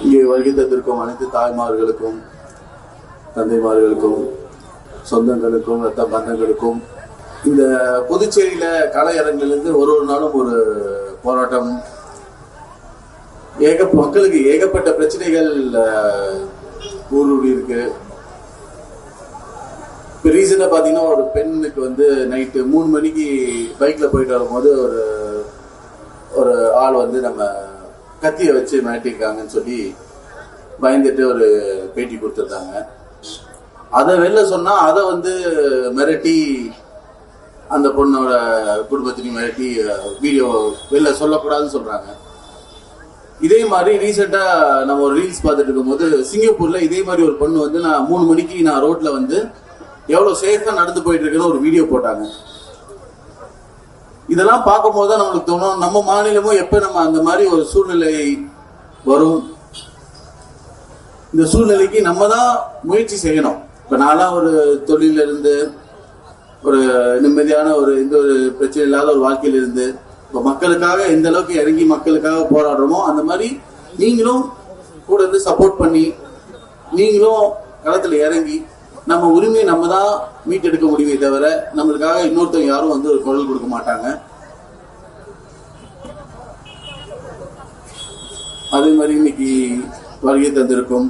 இங்கே வருகை தந்திருக்கும் அனைத்து தாய்மார்களுக்கும் தந்தைமார்களுக்கும் சொந்தங்களுக்கும் ரத்த பந்தங்களுக்கும் இந்த புதுச்சேரியில கலையரங்கிலிருந்து ஒரு ஒரு நாளும் ஒரு போராட்டம் ஏக மக்களுக்கு ஏகப்பட்ட பிரச்சனைகள் ஊருடி இருக்கு. இப்போ ரீசெண்டாக பார்த்தீங்கன்னா ஒரு பெண்ணுக்கு வந்து நைட்டு மூணு மணிக்கு பைக்கில் போயிட்டு வரும்போது ஒரு ஒரு ஆள் வந்து நம்ம கத்தியை வச்சு மிரட்டியிருக்காங்கன்னு சொல்லி பயந்துட்டு ஒரு பேட்டி கொடுத்துருந்தாங்க. அதை வெளில சொன்னா அதை வந்து மிரட்டி அந்த பொண்ணோட குடும்பத்தையும் மிரட்டி வீடியோ வெளில சொல்லக்கூடாதுன்னு சொல்றாங்க. இதே மாதிரி ரீசெண்டா நம்ம ஒரு ரீல்ஸ் பார்த்துட்டு இருக்கும்போது சிங்கப்பூர்ல இதே மாதிரி ஒரு பொண்ணு வந்து நான் மூணு மணிக்கு நான் ரோட்ல வந்து எவ்வளவு சேஃபா நடந்து போயிட்டு இருக்குன்னு ஒரு வீடியோ போட்டாங்க. இதெல்லாம் பார்க்கும்போது தான் நம்மளுக்கு தோணும். நம்ம மாநிலமும் எப்ப நம்ம அந்த மாதிரி ஒரு சூழ்நிலை வரும்? இந்த சூழ்நிலைக்கு நம்ம தான் முயற்சி செய்யணும். இப்ப நான்லாம் ஒரு தொழில இருந்து ஒரு நிம்மதியான ஒரு எந்த ஒரு பிரச்சனை இல்லாத ஒரு வாழ்க்கையில இருந்து இப்ப மக்களுக்காக எந்த அளவுக்கு இறங்கி மக்களுக்காக போராடுறோமோ அந்த மாதிரி நீங்களும் கூட இருந்து சப்போர்ட் பண்ணி நீங்களும் களத்துல இறங்கி நம்ம உரிமையை நம்ம தான் மீட்டெடுக்க முடியுமே தவிர நம்மளுக்காக இன்னொருத்தவங்க யாரும் வந்து ஒரு குரல் கொடுக்க மாட்டாங்க. அதே மாதிரி இன்னைக்கு வருகை தந்திருக்கும்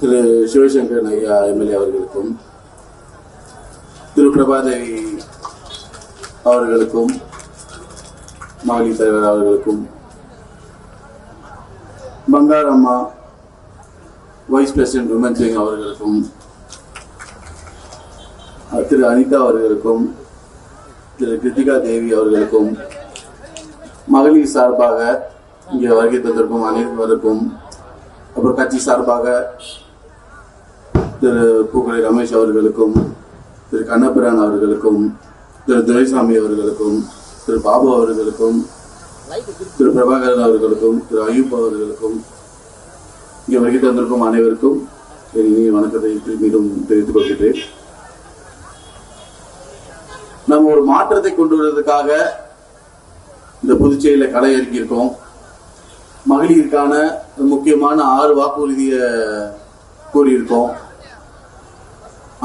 திரு சிவசங்கர் ஐயா எம்எல்ஏ அவர்களுக்கும் திரு பிரபாதேவி அவர்களுக்கும் மகளிர் தலைவர் அவர்களுக்கும் பங்காரம்மா வைஸ் பிரசிடென்ட் உமன் சிங் அவர்களுக்கும் திரு அனிதா அவர்களுக்கும் திரு கிருத்திகா தேவி அவர்களுக்கும் மகளிர் சார்பாக இங்கே வருகை தந்திருக்கும் அனைவருக்கும் அப்புறம் கட்சி சார்பாக திரு பூக்கலை ரமேஷ் அவர்களுக்கும் திரு கண்ணபிரான் அவர்களுக்கும் திரு துரைசாமி அவர்களுக்கும் திரு பாபு அவர்களுக்கும் திரு பிரபாகரன் அவர்களுக்கும் திரு அயூப் அவர்களுக்கும் இங்கே வருகை தந்திருக்கும் அனைவருக்கும் இனி வணக்கத்தை மீண்டும் தெரிவித்துக் கொள்கிறேன் நம்ம ஒரு மாற்றத்தை கொண்டு வருவதற்காக இந்த புதுச்சேரியில களை இறக்கியிருக்கோம். மகளிருக்கான முக்கியமான ஆறு வாக்குறுதியை கூறியிருக்கோம்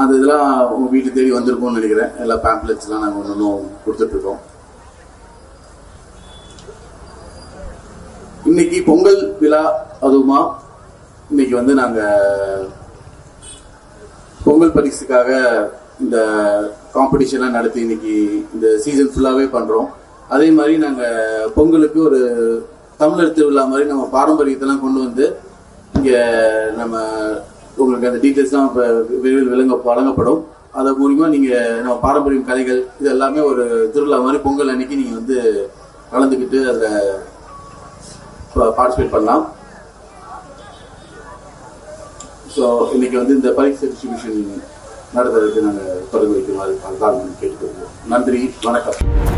அந்த இதெல்லாம் உங்க வீட்டு தேடி வந்திருக்கும்னு நினைக்கிறேன். எல்லா பேம்ப்ளெட்ஸ்லாம் நாங்கள் இன்னும் கொடுத்துட்ருக்கோம். கொடுத்துட்டு இருக்கோம் இன்னைக்கு பொங்கல் விழா அதுவுமா. இன்னைக்கு வந்து நாங்க பொங்கல் பரிசுக்காக இந்த காம்படிஷன்லாம் நடத்தி இன்னைக்கு இந்த சீசன் ஃபுல்லாகவே பண்றோம். அதே மாதிரி நாங்க பொங்கலுக்கு ஒரு தமிழர் திருவிழா மாதிரி நம்ம பாரம்பரியத்தெல்லாம் கொண்டு வந்து இங்க நம்ம உங்களுக்கு அந்த டீட்டெயில்ஸ்லாம் இப்போ விரைவில் விளங்க வழங்கப்படும். அதை மூலியமா நீங்க நம்ம பாரம்பரியம் கதைகள் இது எல்லாமே ஒரு திருவிழா மாதிரி பொங்கல் அன்னைக்கு நீங்க வந்து கலந்துக்கிட்டு அதில் பார்ட்டிசிபேட் பண்ணலாம். ஸோ இன்னைக்கு வந்து இந்த பரிசு டிஸ்ட்ரிபியூஷன் நடத்துறதுக்கு நாங்கள் தொடர்பு வைக்குமாறு தாழ்வு நன்றி வணக்கம்.